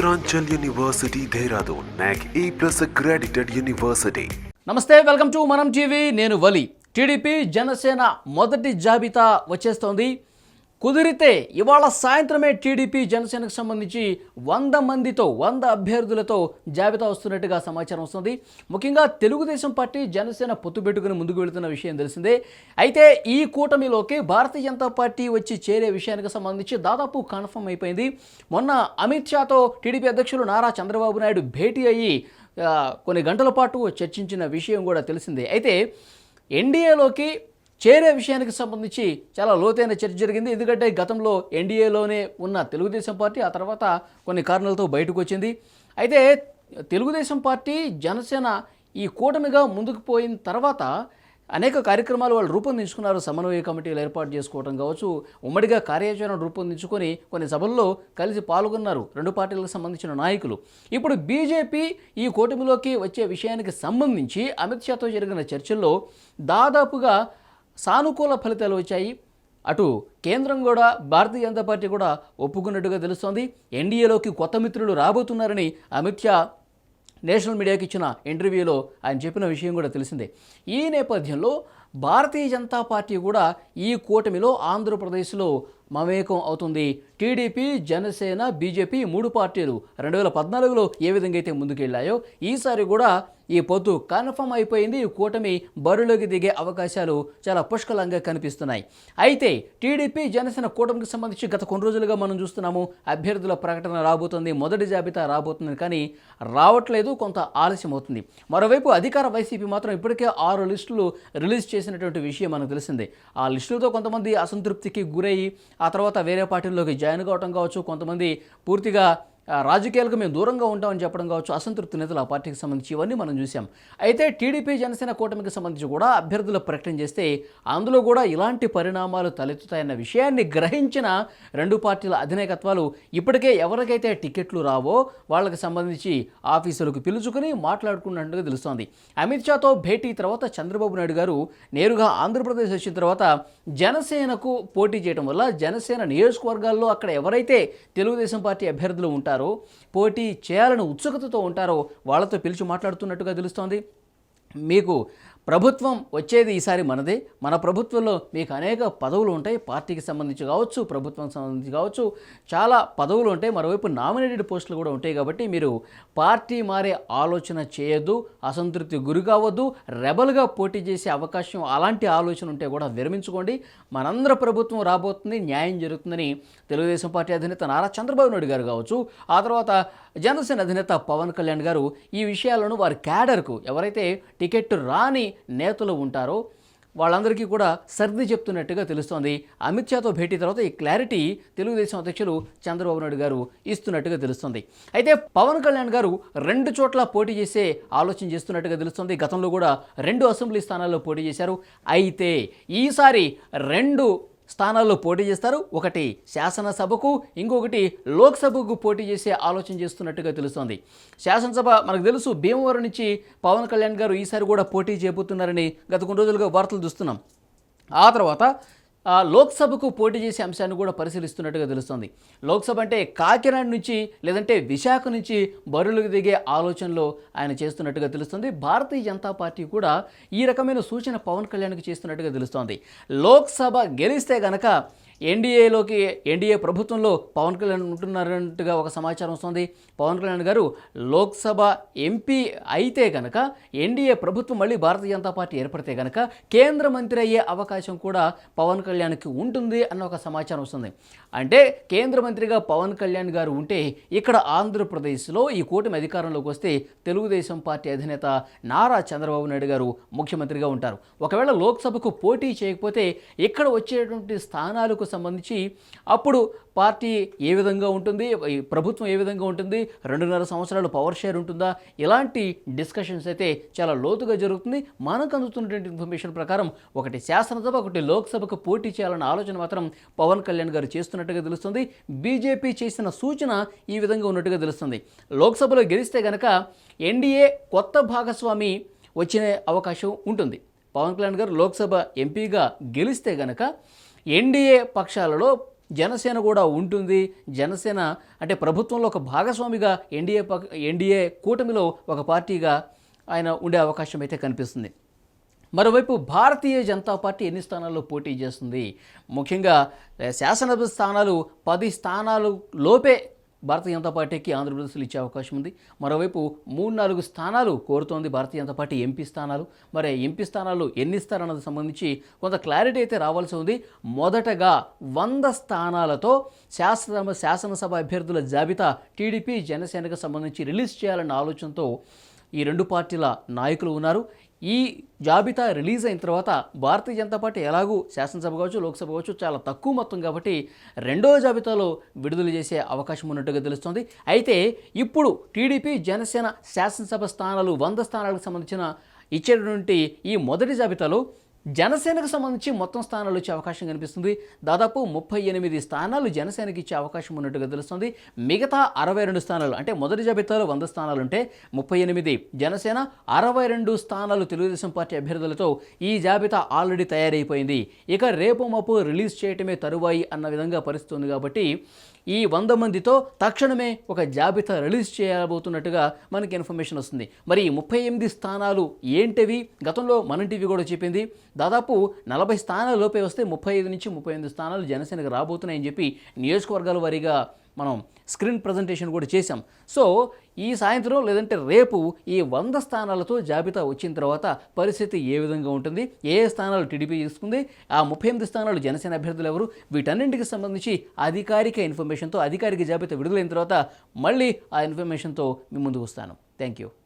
Uttaranchal university Dehradun NAAC A plus accredited university నమస్తే welcome to Manam TV. నేను Vali. TDP Janasena మొదటి జాబితా వచ్చేస్తోంది. కుదిరితే ఇవాళ సాయంత్రమే టీడీపీ జనసేనకు సంబంధించి వంద మందితో వంద అభ్యర్థులతో జాబితా వస్తున్నట్టుగా సమాచారం వస్తుంది. ముఖ్యంగా తెలుగుదేశం పార్టీ జనసేన పొత్తు పెట్టుకుని ముందుకు వెళుతున్న విషయం తెలిసిందే. అయితే ఈ కూటమిలోకి భారతీయ జనతా పార్టీ వచ్చి చేరే విషయానికి సంబంధించి దాదాపు కన్ఫర్మ్ అయిపోయింది. మొన్న అమిత్ షాతో టీడీపీ అధ్యక్షులు నారా చంద్రబాబు నాయుడు భేటీ అయ్యి కొన్ని గంటల పాటు చర్చించిన విషయం కూడా తెలిసిందే. అయితే ఎన్డీఏలోకి చేరే విషయానికి సంబంధించి చాలా లోతైన చర్చ జరిగింది. ఎందుకంటే గతంలో ఎన్డీఏలోనే ఉన్న తెలుగుదేశం పార్టీ ఆ తర్వాత కొన్ని కారణాలతో బయటకు వచ్చింది. అయితే తెలుగుదేశం పార్టీ జనసేన ఈ కూటమిగా ముందుకు పోయిన తర్వాత అనేక కార్యక్రమాలు వాళ్ళు రూపొందించుకున్నారు. సమన్వయ కమిటీలు ఏర్పాటు చేసుకోవడం కావచ్చు ఉమ్మడిగా కార్యాచరణ రూపొందించుకొని కొన్ని సభల్లో కలిసి పాల్గొన్నారు రెండు పార్టీలకు సంబంధించిన నాయకులు. ఇప్పుడు బీజేపీ ఈ కూటమిలోకి వచ్చే విషయానికి సంబంధించి అమిత్ షాతో జరిగిన చర్చల్లో దాదాపుగా సానుకూల ఫలితాలు వచ్చాయి. అటు కేంద్రం కూడా భారతీయ జనతా పార్టీ కూడా ఒప్పుకున్నట్టుగా తెలుస్తోంది. ఎన్డీఏలోకి కొత్త మిత్రులు రాబోతున్నారని అమిత్ షా నేషనల్ మీడియాకి ఇచ్చిన ఇంటర్వ్యూలో ఆయన చెప్పిన విషయం కూడా తెలిసిందే. ఈ నేపథ్యంలో భారతీయ జనతా పార్టీ కూడా ఈ కూటమిలో ఆంధ్రప్రదేశ్లో మమేకం అవుతుంది. టీడీపీ జనసేన బీజేపీ మూడు పార్టీలు రెండు వేల పద్నాలుగులో ఏ విధంగా అయితే ముందుకెళ్ళాయో ఈసారి కూడా ఈ పొత్తు కన్ఫర్మ్ అయిపోయింది. ఈ కూటమి బరిలోకి దిగే అవకాశాలు చాలా పుష్కలంగా కనిపిస్తున్నాయి. అయితే టీడీపీ జనసేన కూటమికి సంబంధించి గత కొన్ని రోజులుగా మనం చూస్తున్నాము అభ్యర్థుల ప్రకటన రాబోతుంది మొదటి జాబితా రాబోతుంది కానీ రావట్లేదు కొంత ఆలస్యం అవుతుంది. మరోవైపు అధికార వైసీపీ మాత్రం ఇప్పటికే ఆరు లిస్టులు రిలీజ్ చేసినటువంటి విషయం మనకు తెలిసిందే. ఆ లిస్టులతో కొంతమంది అసంతృప్తికి గురయ్యి ఆ తర్వాత వేరే పార్టీల్లోకి జాయిన్ కావటం కావచ్చు. కొంతమంది పూర్తిగా రాజకీయాలకు మేము దూరంగా ఉంటామని చెప్పడం కావచ్చు అసంతృప్తి నేతలు ఆ పార్టీకి సంబంధించి ఇవన్నీ మనం చూసాం అయితే టీడీపీ జనసేన కూటమికి సంబంధించి కూడా అభ్యర్థుల ప్రకటన చేస్తే అందులో కూడా ఇలాంటి పరిణామాలు తలెత్తుతాయన్న విషయాన్ని గ్రహించిన రెండు పార్టీల అధినాయకత్వాలు ఇప్పటికే ఎవరికైతే టికెట్లు రావో వాళ్ళకి సంబంధించి ఆఫీసులకు పిలుచుకుని మాట్లాడుకున్నట్టుగా తెలుస్తోంది. అమిత్ షాతో భేటీ తర్వాత చంద్రబాబు నాయుడు గారు నేరుగా ఆంధ్రప్రదేశ్ వచ్చిన తర్వాత జనసేనకు పోటీ చేయడం వల్ల జనసేన నియోజకవర్గాల్లో అక్కడ ఎవరైతే తెలుగుదేశం పార్టీ అభ్యర్థులు ఉంటారో పోటీ చేయాలని ఉత్సుకతతో ఉంటారో వాళ్ళతో పిలిచి మాట్లాడుతున్నట్టుగా తెలుస్తోంది. మీకు ప్రభుత్వం వచ్చేది ఈసారి మనదే. మన ప్రభుత్వంలో మీకు అనేక పదవులు ఉంటాయి. పార్టీకి సంబంధించి కావచ్చు ప్రభుత్వం సంబంధించి కావచ్చు చాలా పదవులు ఉంటాయి. మరోవైపు నామినేటెడ్ పోస్టులు కూడా ఉంటాయి కాబట్టి మీరు పార్టీ మారే ఆలోచన చేయొద్దు అసంతృప్తి గురి కావద్దు రెబల్గా పోటీ చేసే అవకాశం అలాంటి ఆలోచన ఉంటే కూడా విరమించుకోండి. మనందర ప్రభుత్వం రాబోతుంది న్యాయం జరుగుతుందని తెలుగుదేశం పార్టీ అధినేత నారా చంద్రబాబు నాయుడు గారు కావచ్చు. ఆ తర్వాత జనసేన అధినేత పవన్ కళ్యాణ్ గారు ఈ విషయాలను వారి క్యాడర్కు ఎవరైతే టికెట్ రాని నేతలు ఉంటారో వాళ్ళందరికీ కూడా సర్ది చెప్తున్నట్టుగా తెలుస్తోంది. అమిత్ షాతో భేటీ తర్వాత ఈ క్లారిటీ తెలుగుదేశం అధ్యక్షులు చంద్రబాబు నాయుడు గారు ఇస్తున్నట్టుగా తెలుస్తుంది. అయితే పవన్ కళ్యాణ్ గారు రెండు చోట్ల పోటీ చేసే ఆలోచన చేస్తున్నట్టుగా తెలుస్తుంది. గతంలో కూడా రెండు అసెంబ్లీ స్థానాల్లో పోటీ చేశారు. అయితే ఈసారి రెండు స్థానాల్లో పోటీ చేస్తారు. ఒకటి శాసనసభకు ఇంకొకటి లోక్సభకు పోటీ చేసే ఆలోచన చేస్తున్నట్టుగా తెలుస్తోంది. శాసనసభ మనకు తెలుసు భీమవరం నుంచి పవన్ కళ్యాణ్ గారు ఈసారి కూడా పోటీ చేయబోతున్నారని గత కొన్ని రోజులుగా వార్తలు చూస్తున్నాం. ఆ తర్వాత లోక్సభకు పోటీ చేసే అంశాన్ని కూడా పరిశీలిస్తున్నట్టుగా తెలుస్తోంది. లోక్సభ అంటే కాకినాడ నుంచి లేదంటే విశాఖ నుంచి బరులకు దిగే ఆలోచనలో ఆయన చేస్తున్నట్టుగా తెలుస్తుంది. భారతీయ జనతా పార్టీ కూడా ఈ రకమైన సూచన పవన్ కళ్యాణ్కి చేస్తున్నట్టుగా తెలుస్తోంది. లోక్సభ గెలిస్తే గనక ఎన్డీఏలోకి ఎన్డీఏ ప్రభుత్వంలో పవన్ కళ్యాణ్ ఉంటున్నారంటగా ఒక సమాచారం వస్తుంది. పవన్ కళ్యాణ్ గారు లోక్సభ ఎంపీ అయితే కనుక ఎన్డీఏ ప్రభుత్వం మళ్ళీ భారతీయ జనతా పార్టీ ఏర్పడితే కనుక కేంద్ర మంత్రి అయ్యే అవకాశం కూడా పవన్ కళ్యాణ్కి ఉంటుంది అన్న ఒక సమాచారం వస్తుంది. అంటే కేంద్ర మంత్రిగా పవన్ కళ్యాణ్ గారు ఉంటే ఇక్కడ ఆంధ్రప్రదేశ్లో ఈ కూటమి అధికారంలోకి వస్తే తెలుగుదేశం పార్టీ అధినేత నారా చంద్రబాబు నాయుడు గారు ముఖ్యమంత్రిగా ఉంటారు. ఒకవేళ లోక్సభకు పోటీ చేయకపోతే ఇక్కడ వచ్చేటువంటి స్థానాలకు సంబంధించి అప్పుడు పార్టీ ఏ విధంగా ఉంటుంది ప్రభుత్వం ఏ విధంగా ఉంటుంది రెండున్నర సంవత్సరాలు పవర్ షేర్ ఉంటుందా ఇలాంటి డిస్కషన్స్ అయితే చాలా లోతుగా జరుగుతుంది. మనకు అందుతున్నటువంటి ఇన్ఫర్మేషన్ ప్రకారం ఒకటి శాసనసభ ఒకటి లోక్సభకు పోటీ చేయాలన్న ఆలోచన మాత్రం పవన్ కళ్యాణ్ గారు చేస్తున్నట్టుగా తెలుస్తుంది. బీజేపీ చేసిన సూచన ఈ విధంగా ఉన్నట్టుగా తెలుస్తుంది. లోక్సభలో గెలిస్తే గనక ఎన్డీఏ కొత్త భాగస్వామి వచ్చే అవకాశం ఉంటుంది. పవన్ కళ్యాణ్ గారు లోక్సభ ఎంపీగా గెలిస్తే గనక ఎన్డీఏ పక్షాలలో జనసేన కూడా ఉంటుంది. జనసేన అంటే ప్రభుత్వంలో ఒక భాగస్వామిగా ఎన్డీఏ పక్- ఎన్డీఏ కూటమిలో ఒక పార్టీగా ఆయన ఉండే అవకాశం అయితే కనిపిస్తుంది. మరోవైపు భారతీయ జనతా పార్టీ ఎన్ని స్థానాల్లో పోటీ చేస్తుంది? ముఖ్యంగా శాసనసభ స్థానాలు పది స్థానాలు లోపే భారతీయ జనతా పార్టీకి ఆంధ్రప్రదేశ్లో ఇచ్చే అవకాశం ఉంది. మరోవైపు మూడు నాలుగు స్థానాలు కోరుతోంది భారతీయ జనతా పార్టీ ఎంపీ స్థానాలు. మరి ఎంపీ స్థానాలు ఎన్ని ఇస్తారన్నది సంబంధించి కొంత క్లారిటీ అయితే రావాల్సి ఉంది. మొదటగా వంద స్థానాలతో శాసన శాసనసభ అభ్యర్థుల జాబితా టీడీపీ జనసేనకు సంబంధించి రిలీజ్ చేయాలన్న ఆలోచనతో ఈ రెండు పార్టీల నాయకులు ఉన్నారు. ఈ జాబితా రిలీజ్ అయిన తర్వాత భారతీయ జనతా పార్టీ ఎలాగూ శాసనసభ కావచ్చు లోక్సభ కావచ్చు చాలా తక్కువ మొత్తం కాబట్టి రెండో జాబితాలో విడుదల చేసే అవకాశం ఉన్నట్టుగా తెలుస్తోంది. అయితే ఇప్పుడు టీడీపీ జనసేన శాసనసభ స్థానాలు వంద స్థానాలకు సంబంధించిన ఇచ్చేటటువంటి ఈ మొదటి జాబితాలో జనసేనకు సంబంధించి మొత్తం స్థానాలు ఇచ్చే అవకాశం కనిపిస్తుంది. దాదాపు ముప్పై ఎనిమిది స్థానాలు జనసేనకి ఇచ్చే అవకాశం ఉన్నట్టుగా తెలుస్తుంది. మిగతా అరవై రెండు స్థానాలు అంటే మొదటి జాబితాలో వంద స్థానాలు ఉంటే ముప్పై ఎనిమిది జనసేన అరవై రెండు స్థానాలు తెలుగుదేశం పార్టీ అభ్యర్థులతో ఈ జాబితా ఆల్రెడీ తయారైపోయింది. ఇక రేపు మాపు రిలీజ్ చేయటమే తరువాయి అన్న విధంగా పరిస్థితుంది కాబట్టి ఈ వంద మందితో తక్షణమే ఒక జాబితా రిలీజ్ చేయబోతున్నట్టుగా మనకి ఇన్ఫర్మేషన్ వస్తుంది. మరి ఈ ముప్పై ఎనిమిది స్థానాలు ఏంటివి? గతంలో మన టీవీ కూడా చెప్పింది దాదాపు నలభై స్థానాల లోపే వస్తే ముప్పై ఐదు నుంచి ముప్పై ఎనిమిది స్థానాలు జనసేనకు రాబోతున్నాయని చెప్పి నియోజకవర్గాల వారీగా మనం స్క్రీన్ ప్రజెంటేషన్ కూడా చేశాం. సో ఈ సాయంత్రం లేదంటే రేపు ఈ వంద స్థానాలతో జాబితా వచ్చిన తర్వాత పరిస్థితి ఏ విధంగా ఉంటుంది? ఏ ఏ స్థానాలు టీడీపీ తీసుకుంది? ఆ ముప్పై ఎనిమిది స్థానాలు జనసేన అభ్యర్థులు ఎవరు? వీటన్నింటికి సంబంధించి అధికారిక ఇన్ఫర్మేషన్తో అధికారిక జాబితా విడుదలైన తర్వాత మళ్ళీ ఆ ఇన్ఫర్మేషన్తో మీ ముందుకు వస్తాను. Thank you.